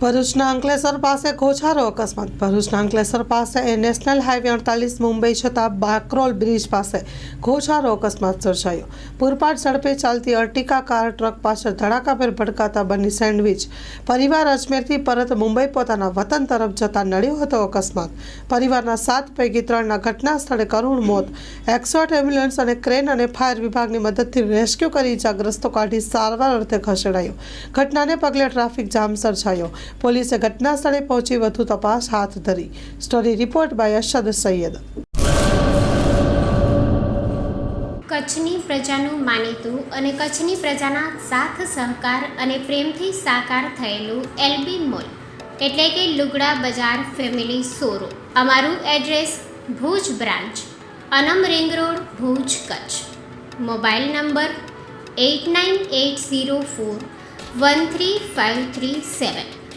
ભરૂચના અંકલેશ્વર પાસે ઘોછારો અકસ્માત. ભરૂચના અંકલેશ્વર પાસે નેશનલ હાઈવે અડતાલીસ, મુંબઈ છતાં બાકરોલ બ્રિજ પાસે ગોછારો અકસ્માત સર્જાયો. પૂરપાટ ઝડપે ચાલતી અર્ટિકા કાર ટ્રક પાછળ ધડાકાભેર ભડકાતા બની સેન્ડવિચ. પરિવાર અજમેરથી પરત મુંબઈ પોતાના વતન તરફ જતા નડ્યો હતો અકસ્માત. પરિવારના સાત પૈકી ત્રણના ઘટના સ્થળે કરુણ મોત. એક્સોટ એમ્બ્યુલન્સ અને ક્રેન અને ફાયર વિભાગની મદદથી રેસ્ક્યુ કરી ઇજાગ્રસ્તો કાઢી સારવાર અર્થે ખસેડાયો. ઘટનાને પગલે ટ્રાફિક જામ સર્જાયો. પોલીસે ઘટના સ્થળે પહોંચી વધુ તપાસ હાથ ધરી. Story report by Arshad Sayed. કચ્છની પ્રજાનું માનીતું અને કચ્છની પ્રજાના સાથ, સહકાર અને પ્રેમથી સાકાર થયેલું એલબી મોલ, એટલે કે લુગડા બજાર ફેમિલી સોરો અમારું address Bhuj branch, Anam ring road, Bhuj, Kutch. Mobile number eight nine eight zero four one three five three seven.